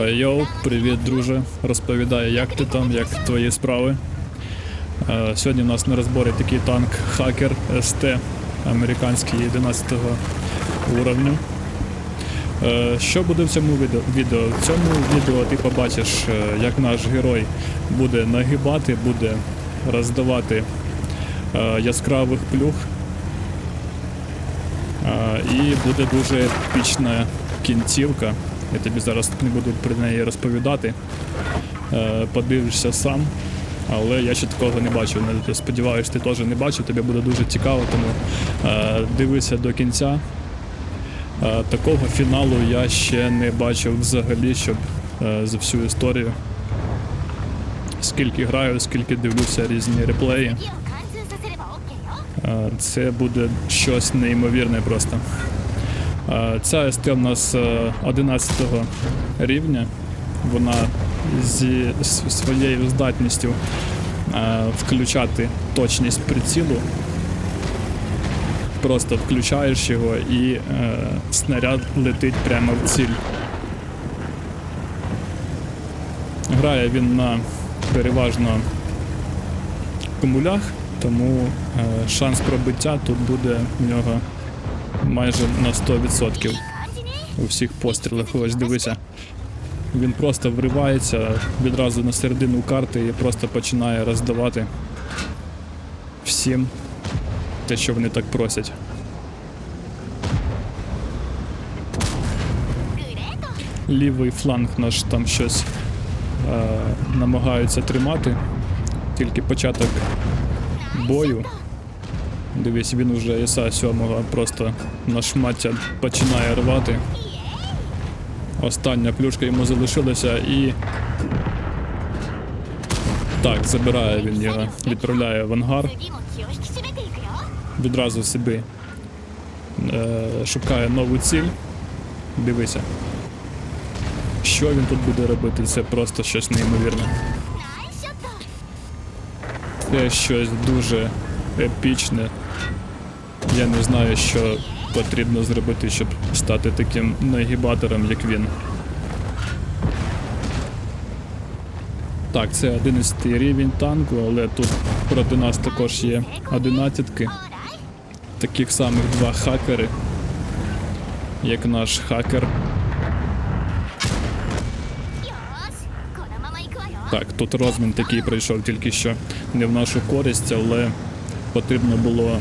Е, Йоу, привіт, друже. Розповідаю, як ти там, як твої справи. Е, Сьогодні у нас на розборі такий танк Хакер СТ американський 11 уровню. Е, Що буде в цьому відео? В цьому відео ти побачиш, як наш герой буде нагибати, буде роздавати яскравих плюх. І буде дуже епічна кінцівка. Я тобі зараз не буду про неї розповідати. Е, подивишся сам. Але я ще такого не бачив. Ну, сподіваюсь, ти теж не бачив, тобі буде дуже цікаво, тому е, дивися до кінця. Е, такого фіналу я ще не бачив взагалі, щоб за всю історію. Скільки граю, скільки дивлюся різні реплеї. Це буде щось неймовірне просто. Е, Ця СТ у нас е, 11 рівня. Вона зі своєю здатністю е, включати точність прицілу. Просто включаєш його і е, снаряд летить прямо в ціль. Грає він на переважно кумулях, тому е, шанс пробиття тут буде в нього майже на 100% у всіх пострілах. Ось дивися. Він просто вривається відразу на середину карти і просто починає роздавати всім те, що вони так просять. Лівий фланг наш там щось е, намагаються тримати, тільки початок бою. Дивись, він вже ІСА 7 просто на шмаття починає рвати. Остання плюшка йому залишилася і. Так, забирає він його, відправляє в ангар. Відразу собі е, шукає нову ціль. Дивися. Що він тут буде робити? Це просто щось неймовірне. Це щось дуже епічне, я не знаю, що потрібно зробити, щоб стати таким нагібатором, як він. Так, це 11 рівень танку, але тут проти нас також є 11-ки. Таких самих два хакери, як наш хакер. Так, тут розмін такий прийшов тільки що не в нашу користь, але потрібно було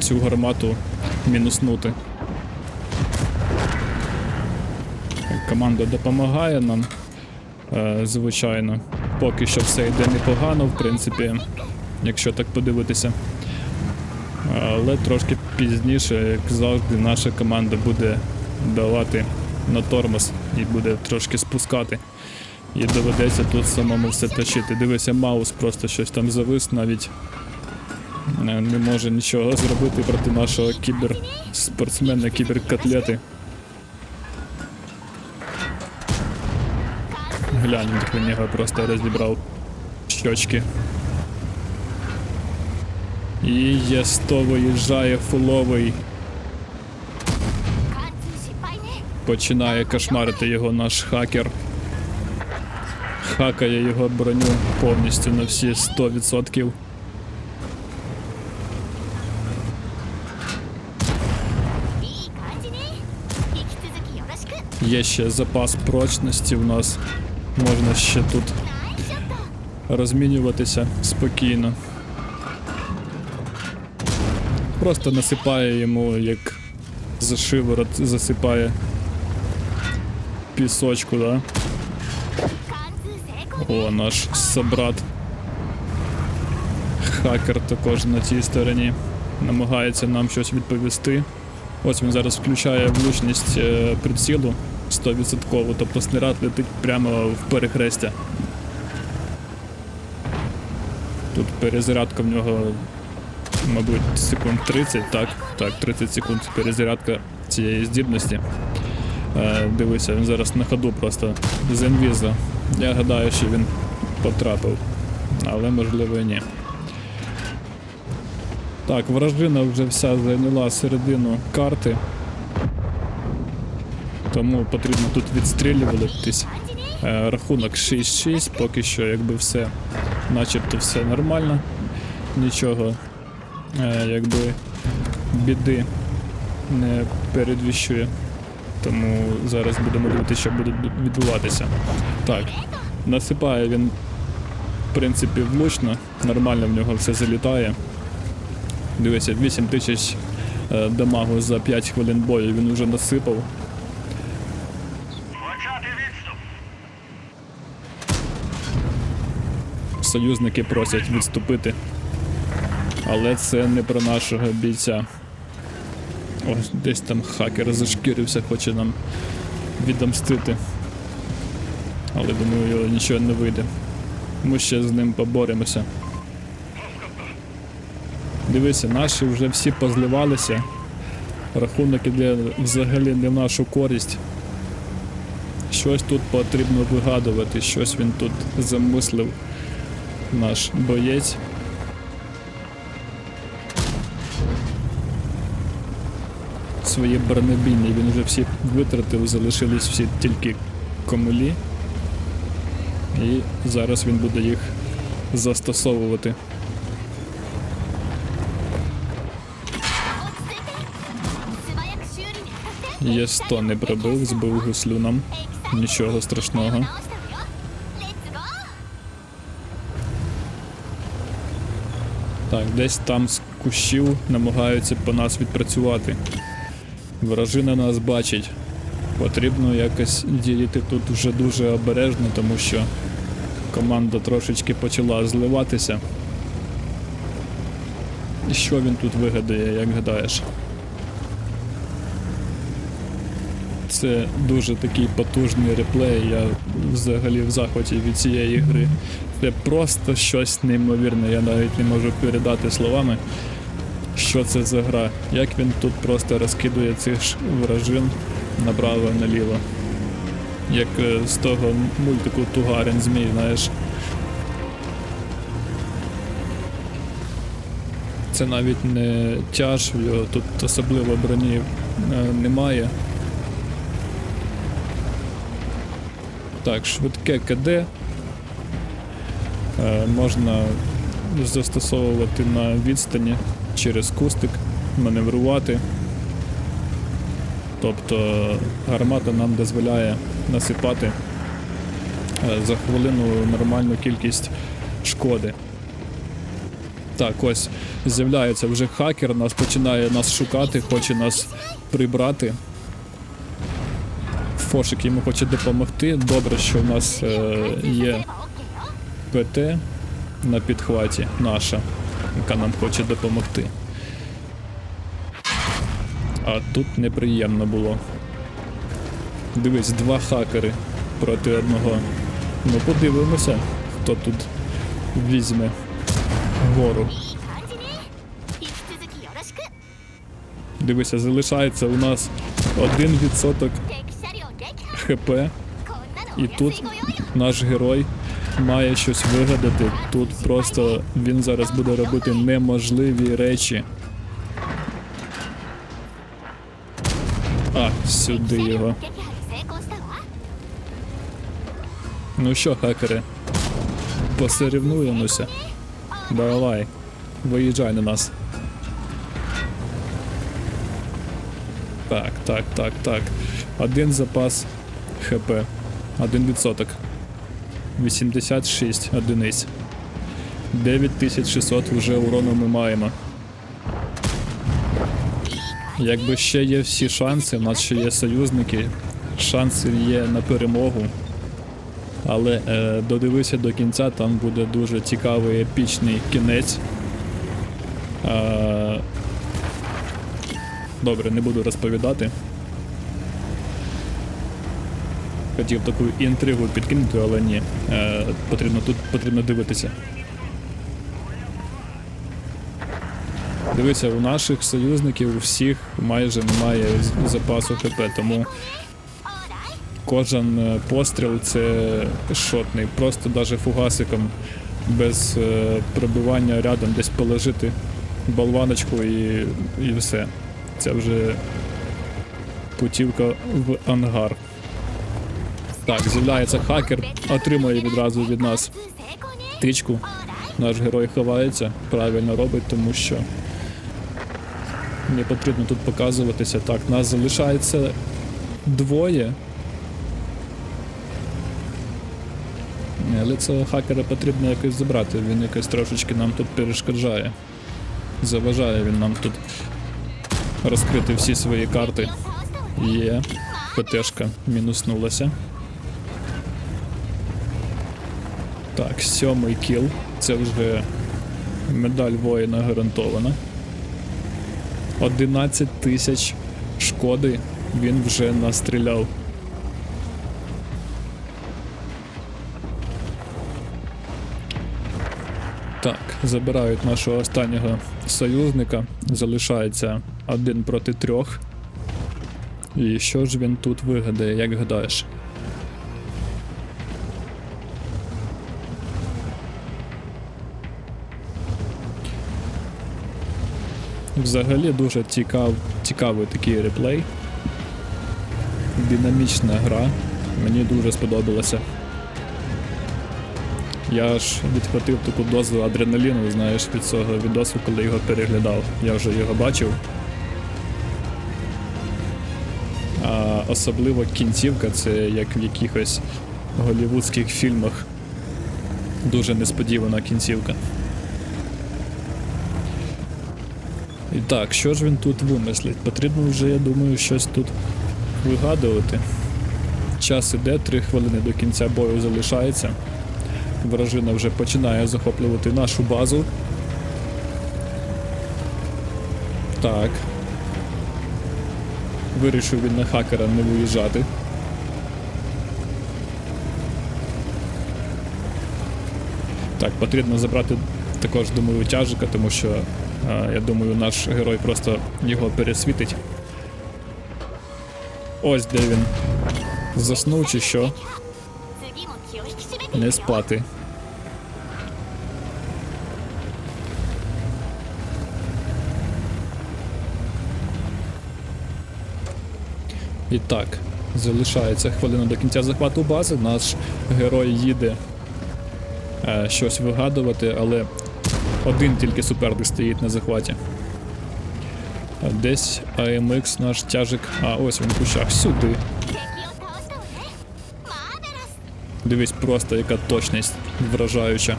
цю гармату мінуснути. Команда допомагає нам, е, звичайно. Поки що все йде непогано, в принципі, якщо так подивитися. Але трошки пізніше, як завжди, наша команда буде давати на тормоз і буде трошки спускати. І доведеться тут самому все тащити. Дивися, Маус просто щось там завис, навіть Е, не може нічого зробити проти нашого кіберспортсмена, кіберкотлети. Глянь, як на нього просто розібрав щочки. І є 100 виїжджає фуловий. Починає кошмарити його наш хакер. Хакає його броню повністю на всі 100%. Є ще запас прочності в нас. Можна ще тут розмінюватися спокійно. Просто насипає йому, як за шиворот засипає пісочку, да? О, наш собрат. Хакер також на цій стороні намагається нам щось відповісти. Ось він зараз включає влучність е, прицілу. 100%, тобто снаряд летить прямо в перехрестя. Тут перезарядка в нього, мабуть, секунд 30, так, так, 30 секунд перезарядка цієї здібності. Е, дивися, він зараз на ходу просто з інвіза. Я гадаю, що він потрапив, але можливо і ні. Так, вражина вже вся зайняла середину карти тому потрібно тут відстрілюватись. Е, рахунок 6-6, поки що, якби все, начебто все нормально, нічого е, якби біди не передвіщує. Тому зараз будемо дивитися, що буде відбуватися. Так, насипає він, в принципі, влучно, нормально в нього все залітає. Дивися, 8 тисяч е, дамагу за 5 хвилин бою він вже насипав. Союзники просять відступити. Але це не про нашого бійця. Ось десь там хакер зашкірився, хоче нам відомстити. Але думаю, його нічого не вийде. Ми ще з ним поборемося. Дивися, наші вже всі позливалися. Рахунок іде взагалі не в нашу користь. Щось тут потрібно вигадувати, щось він тут замислив наш боєць. Своє бронебійні він вже всі витратив, залишились всі тільки комулі, І зараз він буде їх застосовувати. Є 100 не пробив, збив гуслю нам. Нічого страшного. Так, десь там з кущів намагаються по нас відпрацювати. Вражина нас бачить. Потрібно якось діяти тут вже дуже обережно, тому що команда трошечки почала зливатися. Що він тут вигадає, як гадаєш? Це дуже такий потужний реплей. Я взагалі в захваті від цієї гри. Це просто щось неймовірне. Я навіть не можу передати словами, що це за гра. Як він тут просто розкидує цих вражин направо наліво. Як е, з того мультику Тугарин Змій, знаєш. Це навіть не тяж, його тут особливо броні е, немає. Так, швидке КД. Е, можна застосовувати на відстані через кустик, маневрувати. Тобто гармата нам дозволяє насипати е, за хвилину нормальну кількість шкоди. Так, ось з'являється вже хакер, нас починає нас шукати, хоче нас прибрати. Фошик йому хоче допомогти. Добре, що в нас е, є ПТ на підхваті наша, яка нам хоче допомогти. А тут неприємно було. Дивись, два хакери проти одного. Ну подивимося, хто тут візьме гору. Дивися, залишається у нас 1% хп. І тут наш герой має щось вигадати. Тут просто він зараз буде робити неможливі речі. А, сюди його. Ну що, хакери? Посерівнуємося. Давай, виїжджай на нас. Так, так, так, так. Один запас ХП. Один відсоток. 86 одиниць. 9600 вже урону ми маємо. Якби ще є всі шанси, у нас ще є союзники, шанси є на перемогу. Але е, додивися до кінця, там буде дуже цікавий епічний кінець. Е, добре, не буду розповідати. хотів таку інтригу підкинути, але ні. Е, потрібно Тут потрібно дивитися. Дивіться, у наших союзників у всіх майже немає запасу ХП, тому кожен е, постріл це шотний. Просто навіть фугасиком без е, пробивання рядом десь положити болваночку і, і все. Це вже путівка в ангар. Так, з'являється хакер, отримує відразу від нас тичку. Наш герой ховається, правильно робить, тому що не потрібно тут показуватися. Так, нас залишається двоє. Але цього хакера потрібно якось забрати, він якось трошечки нам тут перешкоджає. Заважає він нам тут розкрити всі свої карти. Є, ПТшка мінуснулася. Так, сьомий кіл. Це вже медаль воїна гарантована. 11 тисяч шкоди він вже настріляв. Так, забирають нашого останнього союзника. Залишається один проти трьох. І що ж він тут вигадає, як гадаєш? Взагалі дуже цікав, цікавий такий реплей. Динамічна гра. Мені дуже сподобалося. Я ж відхватив таку дозу адреналіну, знаєш, від цього відосу, коли його переглядав. Я вже його бачив. А особливо кінцівка це як в якихось голівудських фільмах. Дуже несподівана кінцівка. І так, що ж він тут вимислить? Потрібно вже, я думаю, щось тут вигадувати. Час іде, 3 хвилини до кінця бою залишається. Вражина вже починає захоплювати нашу базу. Так. Вирішив він на хакера не виїжджати. Так, потрібно забрати також, думаю, тяжика, тому що я думаю, наш герой просто його пересвітить. Ось де він. Заснув чи що? Не спати. І так, залишається хвилина до кінця захвату бази. Наш герой їде е, щось вигадувати, але один тільки суперник стоїть на захваті. Десь АМХ наш тяжик. А, ось він кущах сюди. Дивись, просто яка точність вражаюча.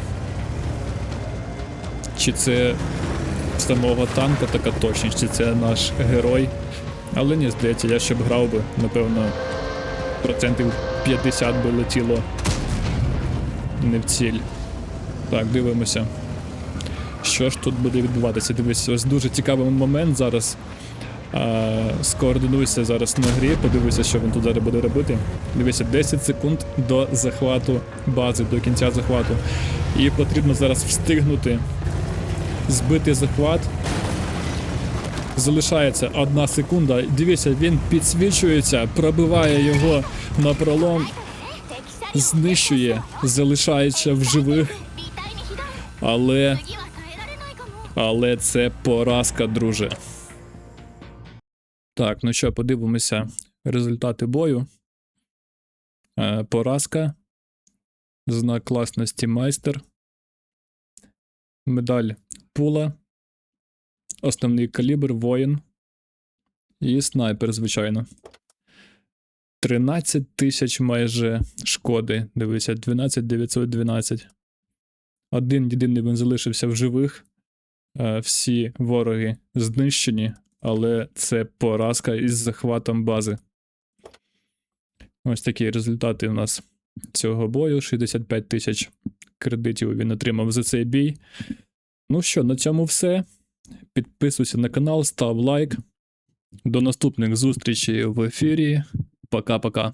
Чи це самого танка така точність, чи це наш герой? Але ні, здається, я ще б грав би, напевно, процентів 50 би летіло не в ціль. Так, дивимося що ж тут буде відбуватися. Дивись, ось дуже цікавий момент зараз. Скоординуйся зараз на грі, подивися, що він тут зараз буде робити. Дивися, 10 секунд до захвату бази, до кінця захвату. І потрібно зараз встигнути збити захват. Залишається одна секунда. Дивіться, він підсвічується, пробиває його напролом, знищує, залишається в живих. Але але це поразка, друже. Так, ну що, подивимося результати бою. Е, поразка. Знак класності майстер. Медаль пула. Основний калібр воїн. І снайпер, звичайно. 13 тисяч майже шкоди. Дивися, 12 912. Один єдиний він залишився в живих. Е, Всі вороги знищені, але це поразка із захватом бази. Ось такі результати у нас цього бою. 65 тисяч кредитів він отримав за цей бій. Ну що, на цьому все. Підписуйся на канал, став лайк. До наступних зустрічей в ефірі. Пока-пока.